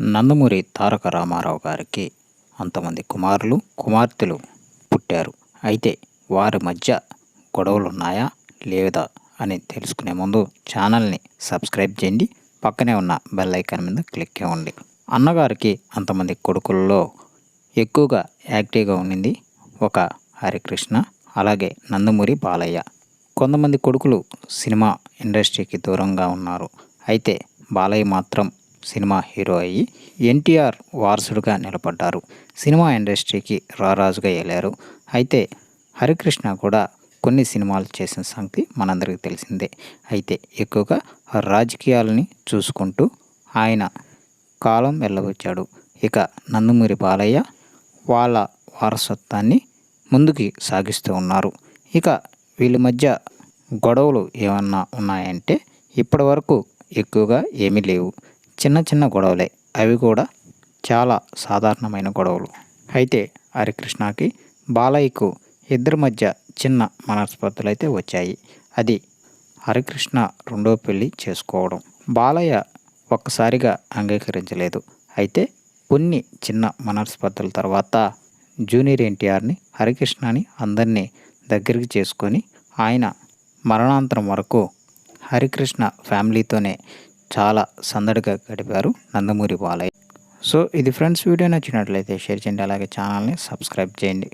నందమూరి తారక రామారావు గారికి అంతమంది కుమారులు కుమార్తెలు పుట్టారు. అయితే వారి మధ్య గొడవలు ఉన్నాయా లేదా? అని తెలుసుకునే ముందు ఛానల్ని సబ్స్క్రైబ్ చేయండి. పక్కనే ఉన్న బెల్ ఐకాన్ మీద క్లిక్ చేయండి. అన్నగారికి అంతమంది కొడుకుల్లో ఎక్కువగా యాక్టివ్గా ఉండింది ఒక హరికృష్ణ అలాగే నందమూరి బాలయ్య. కొంతమంది కొడుకులు సినిమా ఇండస్ట్రీకి దూరంగా ఉన్నారు. అయితే బాలయ్య మాత్రం సినిమా హీరో అయ్యి ఎన్టీఆర్ వారసుడుగా నిలబడ్డారు. సినిమా ఇండస్ట్రీకి రారాజుగా వెళ్ళారు అయితే హరికృష్ణ కూడా కొన్ని సినిమాలు చేసిన సంగతి మనందరికీ తెలిసిందే. అయితే ఎక్కువగా రాజకీయాలని చూసుకుంటూ ఆయన కాలం వెళ్ళవచ్చాడు ఇక నందమూరి బాలయ్య వాళ్ళ వారసత్వాన్ని ముందుకి సాగిస్తూ ఉన్నారు. ఇక వీళ్ళ మధ్య గొడవలు ఏమన్నా ఉన్నాయంటే ఇప్పటి వరకు ఎక్కువగా ఏమీ లేవు. చిన్న చిన్న గొడవలే. అవి కూడా చాలా సాధారణమైన గొడవలు. అయితే హరికృష్ణకి బాలయ్యకు ఇద్దరి మధ్య చిన్న మనస్పర్ధలు అయితే వచ్చాయి. అది హరికృష్ణ రెండో పెళ్ళి చేసుకోవడం. బాలయ్య ఒక్కసారిగా అంగీకరించలేదు. అయితే కొన్ని చిన్న మనస్పర్ధల తర్వాత జూనియర్ ఎన్టీఆర్ని హరికృష్ణని అందరినీ దగ్గరికి చేసుకొని ఆయన మరణాంతరం వరకు హరికృష్ణ ఫ్యామిలీతోనే చాలా సందడిగా గడిపారు నందమూరి బాలయ్య. సో ఇది ఫ్రెండ్స్ వీడియో నచ్చినట్లయితే షేర్ చేయండి అలాగే ఛానల్ని సబ్స్క్రైబ్ చేయండి.